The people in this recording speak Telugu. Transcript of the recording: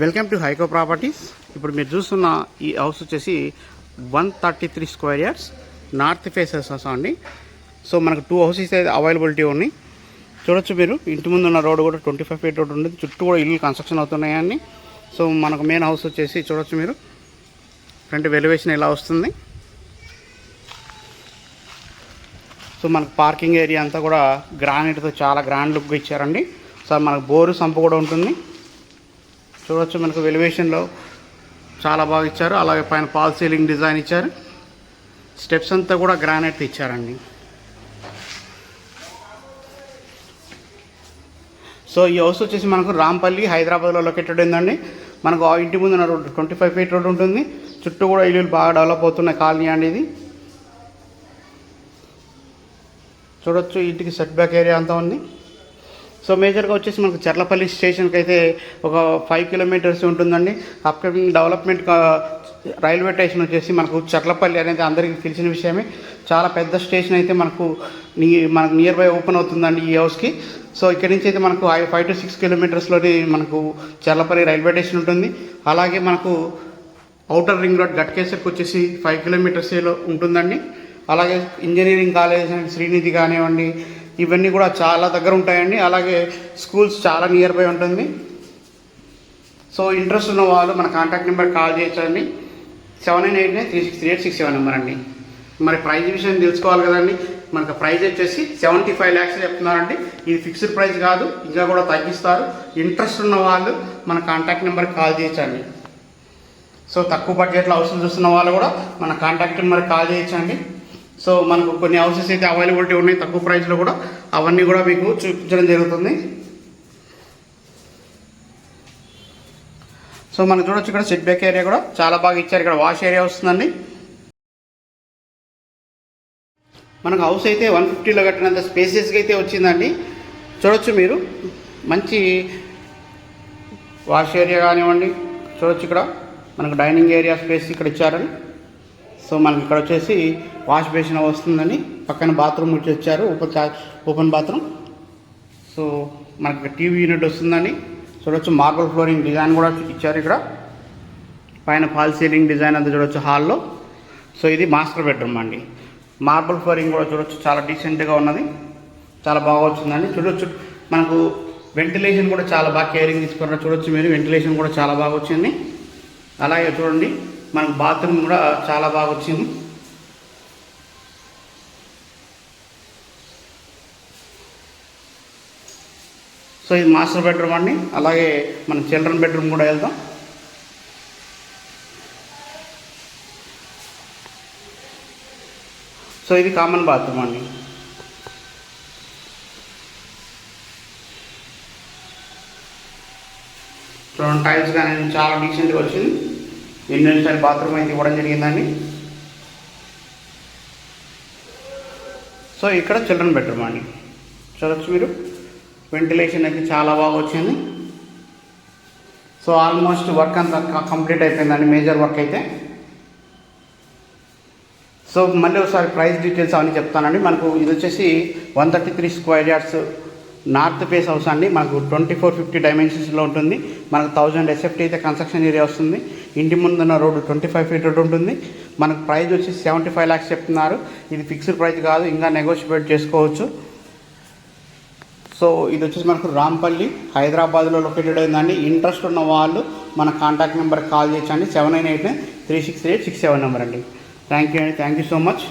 Welcome to హైకో properties. ఇప్పుడు మీరు చూస్తున్న ఈ హౌస్ వచ్చేసి one thirty three square yards. North faces house అండి. సో మనకు టూ హౌసెస్ అయితే అవైలబిలిటీ ఉన్నాయి. చూడొచ్చు మీరు. ఇంటి ముందు ఉన్న రోడ్ కూడా ట్వంటీ ఫైవ్ ఫీట్ రోడ్ ఉంది చుట్టూ కూడా ఇల్లు కన్స్ట్రక్షన్ అవుతున్నాయండి సో మనకు మెయిన్ హౌస్ వచ్చేసి చూడొచ్చు మీరు. ఫ్రంట్ వెలివేషన్ ఎలా వస్తుంది? సో మనకు పార్కింగ్ ఏరియా అంతా కూడా గ్రానైట్తో చాలా గ్రాండ్ లుక్ ఇచ్చారండి. సో మనకు బోరు సంపు కూడా ఉంటుంది. చూడొచ్చు మనకు వెలివేషన్లో చాలా బాగా ఇచ్చారు. అలాగే పైన పాల్ సీలింగ్ డిజైన్ ఇచ్చారు. స్టెప్స్ అంతా కూడా గ్రానైట్ ఇచ్చారండి. సో ఈ హౌస్ వచ్చేసి మనకు రాంపల్లి హైదరాబాద్లో లొకేటెడ్ ఉందండి. మనకు ఆ ఇంటి ముందున్న road twenty five feet road ఉంటుంది. చుట్టూ కూడా ఇల్లు బాగా డెవలప్ అవుతున్న కాలనీ అండి ఇది. చూడొచ్చు ఇంటికి సెట్ బ్యాక్ ఏరియా అంతా ఉంది. సో మేజర్గా వచ్చేసి మనకు చర్లపల్లి స్టేషన్కి అయితే ఒక ఫైవ్ కిలోమీటర్స్ ఉంటుందండి. అప్కమింగ్ డెవలప్మెంట్ రైల్వే స్టేషన్ వచ్చేసి మనకు చర్లపల్లి అనేది అందరికీ తెలిసిన విషయమే. చాలా పెద్ద స్టేషన్ అయితే మనకు నీ మనకు నియర్ బై ఓపెన్ అవుతుందండి ఈ హౌస్కి సో ఇక్కడి నుంచి అయితే మనకు ఫైవ్ టు సిక్స్ కిలోమీటర్స్లోని మనకు చర్లపల్లి రైల్వే స్టేషన్ ఉంటుంది. అలాగే మనకు అవుటర్ రింగ్ రోడ్ గట్కేసర్కి వచ్చేసి ఫైవ్ కిలోమీటర్స్లో ఉంటుందండి. అలాగే ఇంజనీరింగ్ కాలేజ్ అండ్ శ్రీనిధి కానివ్వండి ఇవన్నీ కూడా చాలా దగ్గర ఉంటాయండి. అలాగే స్కూల్స్ చాలా నియర్ బై ఉంటుంది. సో ఇంట్రెస్ట్ ఉన్న వాళ్ళు మన కాంటాక్ట్ నెంబర్ కాల్ చేయొచ్చండి. Seven nine eight nine three six three eight six seven number అండి. మరి ప్రైజ్ విషయం తెలుసుకోవాలి కదండి. మనకు ప్రైజ్ వచ్చేసి సెవెంటీ ఫైవ్ ల్యాక్స్ చెప్తున్నారండి. ఇది ఫిక్స్డ్ ప్రైస్ కాదు. ఇంకా కూడా తగ్గిస్తారు. ఇంట్రెస్ట్ ఉన్న వాళ్ళు మన కాంటాక్ట్ నెంబర్ కాల్ చేయొచ్చండి. సో తక్కువ బడ్జెట్లో అవసరం చూస్తున్న వాళ్ళు కూడా మన కాంటాక్ట్ నెంబర్ కాల్ చేయొచ్చండి. సో మనకు కొన్ని హౌసెస్ అయితే అవైలబిలిటీ ఉన్నాయి తక్కువ ప్రైస్లో కూడా అవన్నీ కూడా మీకు చూపించడం జరుగుతుంది. సో మనం చూడొచ్చు ఇక్కడ సెట్ బ్యాక్ ఏరియా కూడా చాలా బాగా ఇచ్చారు. ఇక్కడ వాష్ ఏరియా వస్తుందండి. మనకు హౌస్ అయితే వన్ ఫిఫ్టీలో కట్టినంత స్పేసెస్గా అయితే వచ్చిందండి. చూడొచ్చు మీరు. మంచి వాష్ ఏరియా కానివ్వండి. చూడొచ్చు ఇక్కడ. మనకు డైనింగ్ ఏరియా స్పేస్ ఇక్కడ ఇచ్చారని సో మనకి ఇక్కడ వచ్చేసి వాష్ బేసిన్ వస్తుందని పక్కన బాత్రూమ్ వచ్చి వచ్చారు ఓపెన్ ఓపెన్ బాత్రూమ్. సో మనకి టీవీ యూనిట్ వస్తుందని చూడొచ్చు మార్బల్ ఫ్లోరింగ్ డిజైన్ కూడా ఇచ్చారు ఇక్కడ. పైన ఫాల్ సీలింగ్ డిజైన్ అంతా చూడొచ్చు హాల్లో. సో ఇది మాస్టర్ బెడ్రూమ్ అండి. మార్బల్ ఫ్లోరింగ్ కూడా చూడొచ్చు చాలా డీసెంట్గా ఉన్నది చాలా బాగా వచ్చిందండి చూడొచ్చు. మనకు వెంటిలేషన్ కూడా చాలా బాగా కేరింగ్ తీసుకున్నారు చూడొచ్చు మీరు వెంటిలేషన్ కూడా చాలా బాగా వచ్చింది. అలాగే చూడండి మనకు బాత్రూమ్ కూడా చాలా బాగా వచ్చింది. సో ఇది మాస్టర్ బెడ్రూమ్ అండి. అలాగే మన చిల్డ్రన్ బెడ్రూమ్ కూడా వెళ్దాం. సో ఇది కామన్ బాత్రూమ్ అండి. చూడండి టైల్స్ కానీ చాలా డీసెంట్గా వచ్చింది. ఇండియన్ స్టైల్ బాత్రూమ్ అయితే ఇవ్వడం జరిగిందండి? సో ఇక్కడ చిల్డ్రన్ బెడ్రూమ్ అండి. చూడొచ్చు మీరు. వెంటిలేషన్ అయితే చాలా బాగా వచ్చింది. సో ఆల్మోస్ట్ వర్క్ అంతా కంప్లీట్ అయిపోయిందండి. మేజర్ వర్క్ అయితే. సో మళ్ళీ ఒకసారి ప్రైస్ డీటెయిల్స్ అవన్నీ చెప్తానండి. మనకు ఇది వచ్చేసి one thirty three square yards north face house అండి. మనకు ట్వంటీ ఫోర్ ఫిఫ్టీ డైమెన్షన్స్లో ఉంటుంది. మనకు థౌజండ్ ఎస్ఎఫ్టీ అయితే కన్స్ట్రక్షన్ ఏరియా వస్తుంది. ఇంటి ముందున్న road twenty five feet road ఉంటుంది. మనకు ప్రైజ్ వచ్చి సెవెంటీ ఫైవ్ ల్యాక్స్ చెప్తున్నారు. ఇది ఫిక్స్డ్ ప్రైస్ కాదు ఇంకా నెగోషియేట్ చేసుకోవచ్చు. సో ఇది వచ్చేసి మనకు రాంపల్లి హైదరాబాద్లో లొకేటెడ్ అయిందండి. ఇంట్రెస్ట్ ఉన్న వాళ్ళు మన కాంటాక్ట్ నెంబర్ కాల్ చేయొచ్చండి seven nine eight nine three six eight six seven number అండి. థ్యాంక్ యూ అండి. Thank you so much